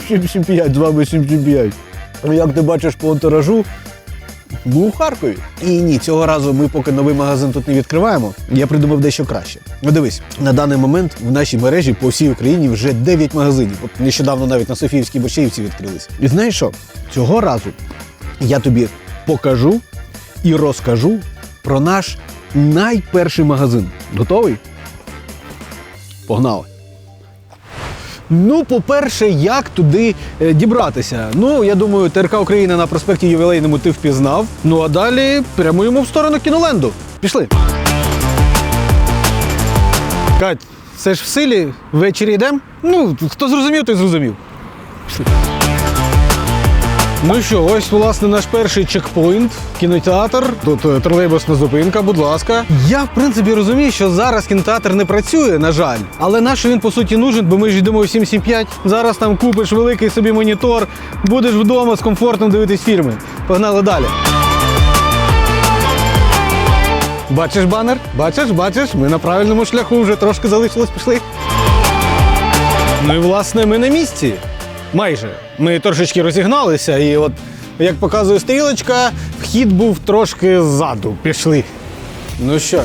775, з вами 775. Ну, Як ти бачиш по антуражу, був у Харкові. І ні, цього разу ми поки новий магазин тут не відкриваємо. Я придумав дещо краще. Ну дивись, на даний момент в нашій мережі по всій Україні вже 9 магазинів. От нещодавно навіть на Софіївській Борщаївці відкрились. І знаєш що? Цього разу я тобі покажу і розкажу про наш найперший магазин. Готовий? Погнали! Ну, по-перше, як туди е, дібратися? Ну, я думаю, ТРК Україна на проспекті Ювілейному ти впізнав. Ну а далі прямуємо в сторону кіноленду. Пішли. Кать, це ж в силі ввечері йдемо? Ну, хто зрозумів, той зрозумів. Пішли. Ну що, ось власне наш перший чекпоінт, кінотеатр. Тут е, тролейбусна зупинка, будь ласка. Я в принципі розумію, що зараз кінотеатр не працює, на жаль. Але наш він по суті нужен, бо ми ж йдемо в 775. Зараз там купиш великий собі монітор, будеш вдома з комфортом дивитись фільми. Погнали далі. Бачиш банер? Бачиш, бачиш, ми на правильному шляху вже трошки залишилось, пішли. Ну і власне ми на місці. Майже. Ми трошечки розігналися, і от, як показує стрілочка, вхід був трошки ззаду. Пішли. Ну що,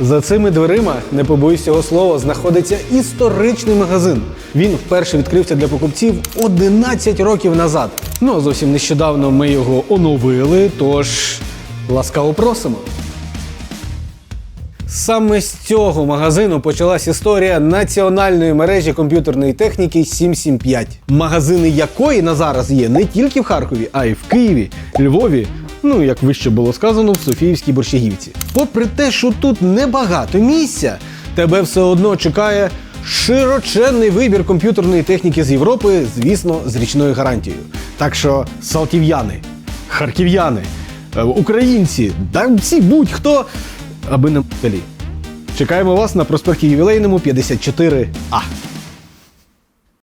за цими дверима, не побоюсь цього слова, знаходиться історичний магазин. Він вперше відкрився для покупців 11 років назад. Ну, а зовсім нещодавно ми його оновили, тож ласкаво просимо. Саме з цього магазину почалась історія національної мережі комп'ютерної техніки 775, магазини якої на зараз є не тільки в Харкові, а й в Києві, Львові. Ну, як вище було сказано, в Софіївській Борщагівці. Попри те, що тут небагато місця, тебе все одно чекає широченний вибір комп'ютерної техніки з Європи, звісно, з річною гарантією. Так що салтів'яни, харків'яни, е, українці, да всі будь-хто, аби не м***лі. Чекаємо вас на проспекті ювілейному 54А.